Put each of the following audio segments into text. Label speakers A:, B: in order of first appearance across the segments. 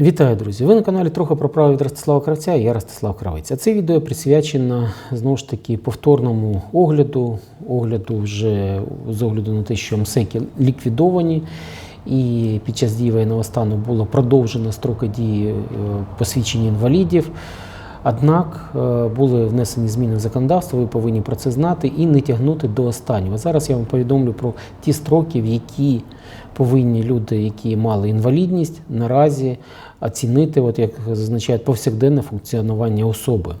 A: Вітаю, друзі! Ви на каналі трохи про право від Ростислава Кравця я Ростислав Кравець. А це відео присвячено знову ж таки повторному огляду, огляду вже з огляду на те, що МСЕКи ліквідовані, і під час дії воєнного стану було продовжено строки дії посвідчення посвідчень інвалідів. Однак е, були внесені зміни в законодавство, ви повинні про це знати і не тягнути до останнього. Зараз я вам повідомлю про ті строки, в які повинні люди, які мали інвалідність, наразі оцінити, от як зазначають повсякденне функціонування особи.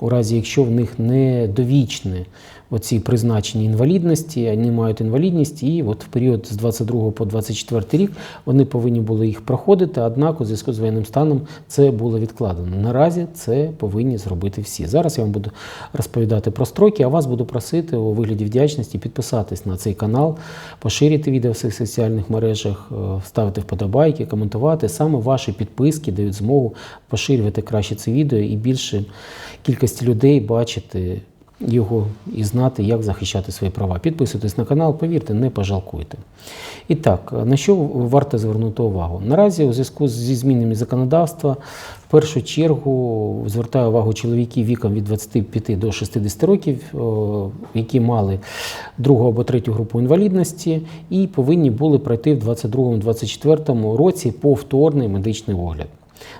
A: У разі, якщо в них не довічне оці призначені інвалідності, вони мають інвалідність, і от в період з 22 по 24 рік вони повинні були їх проходити, однак у зв'язку з воєнним станом це було відкладено. Наразі це повинні зробити всі. Зараз я вам буду розповідати про строки, а вас буду просити у вигляді вдячності підписатись на цей канал, поширити відео в своїх соціальних мережах, е, ставити вподобайки, коментувати. Саме ваші підписки дають змогу поширювати краще це відео і більше кількості людей бачити його і знати, як захищати свої права. Підписуйтесь на канал, повірте, не пожалкуйте. І так, на що варто звернути увагу? Наразі у зв'язку зі змінами законодавства в першу чергу звертаю увагу чоловіків віком від 25 до 60 років, які мали другу або третю групу інвалідності, і повинні були пройти в 22-24 році повторний медичний огляд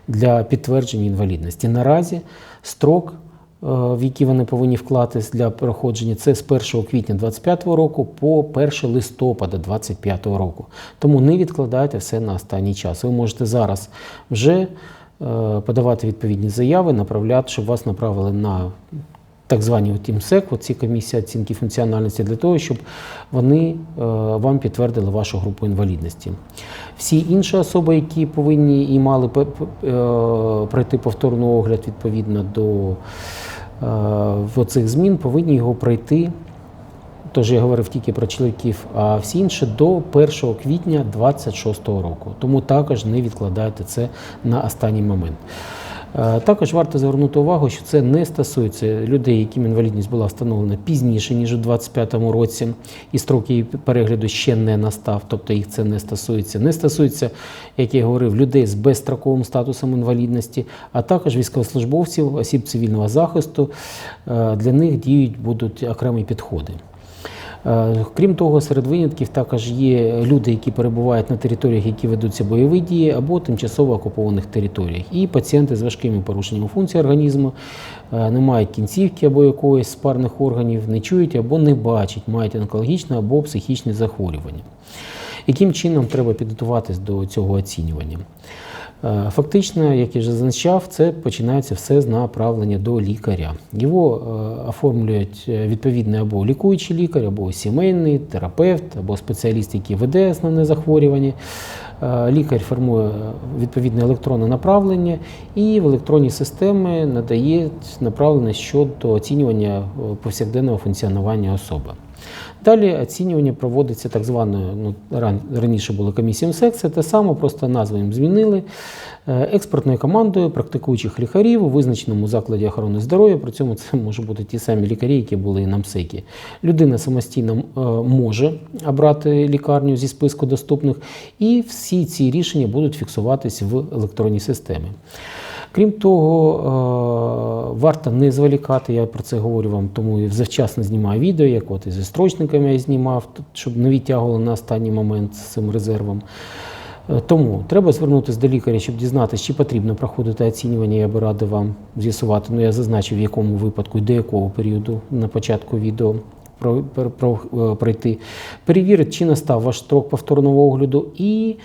A: для підтвердження інвалідності. Наразі строк е, в які вони повинні вклатись для проходження, це з 1 квітня 2025 року по 1 листопада 2025 року. Тому не відкладайте все на останній час. Ви можете зараз вже е, подавати відповідні заяви, направляти, щоб вас направили на так звані ТІМСЕК, ці комісії оцінки функціональності, для того, щоб вони е, вам підтвердили вашу групу інвалідності. Всі інші особи, які повинні і мали е, пройти повторний огляд відповідно до е, цих змін, повинні його пройти. Тож я говорив тільки про чоловіків, а всі інші до 1 квітня 2026 року. Тому також не відкладайте це на останній момент. Е, Також варто звернути увагу, що це не стосується людей, яким інвалідність була встановлена пізніше, ніж у 2025 році, і строк її перегляду ще не настав, тобто їх це не стосується. Не стосується, як я говорив, людей з безстроковим статусом інвалідності, а також військовослужбовців, осіб цивільного захисту. Е, Для них діють будуть окремі підходи. Е, Крім того, серед винятків також є люди, які перебувають на територіях, які ведуться бойові дії, або тимчасово окупованих територіях. І пацієнти з важкими порушеннями функції організму е, не мають кінцівки або якоїсь з парних органів, не чують або не бачать, мають онкологічне або психічне захворювання. Яким чином треба підготуватись до цього оцінювання? Е, Фактично, як я вже зазначав, це починається все з направлення до лікаря. Його е, оформлюють е, відповідний або лікуючий лікар, або сімейний терапевт, або спеціаліст, який веде основне захворювання. Лікар формує відповідне електронне направлення і в електронні системи надає направлення щодо оцінювання повсякденного функціонування особи. Далі оцінювання проводиться так званою, ну раніше була комісія МСЕК, це те саме, просто назву їм змінили е, експертною командою практикуючих лікарів у визначеному закладі охорони здоров'я. При цьому це можуть бути ті самі лікарі, які були і на МСЕКі. Людина самостійно е, може обрати лікарню зі списку доступних, і всі ці рішення будуть фіксуватись в електронній системі. Крім того, е, варто не зволікати, я про це говорю вам, тому і завчасно знімаю відео, як от і зі строчниками я знімав, щоб не відтягували на останній момент з цим резервом. Е, Тому треба звернутися до лікаря, щоб дізнатися, чи потрібно проходити оцінювання. Я би радив вам з'ясувати. Ну, я зазначив, в якому випадку і до якого періоду на початку відео е, пройти. Перевірити, чи настав ваш строк повторного огляду, і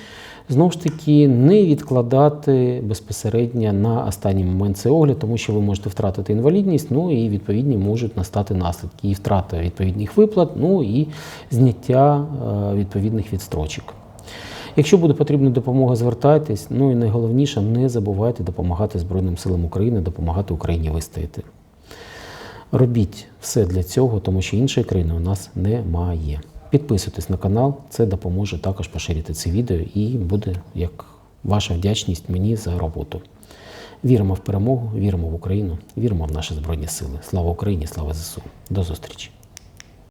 A: знову ж таки не відкладати безпосередньо на останній момент цей огляд, тому що ви можете втратити інвалідність, ну і відповідні можуть настати наслідки і втрата відповідних виплат, ну і зняття е, відповідних відстрочок. Якщо буде потрібна допомога, звертайтесь. Ну і найголовніше, не забувайте допомагати Збройним силам України, допомагати Україні вистояти. Робіть все для цього, тому що іншої країни у нас немає. Підписуйтесь на канал, це допоможе також поширити це відео і буде як ваша вдячність мені за роботу. Віримо в перемогу, віримо в Україну, віримо в наші Збройні Сили. Слава Україні, слава ЗСУ. До зустрічі!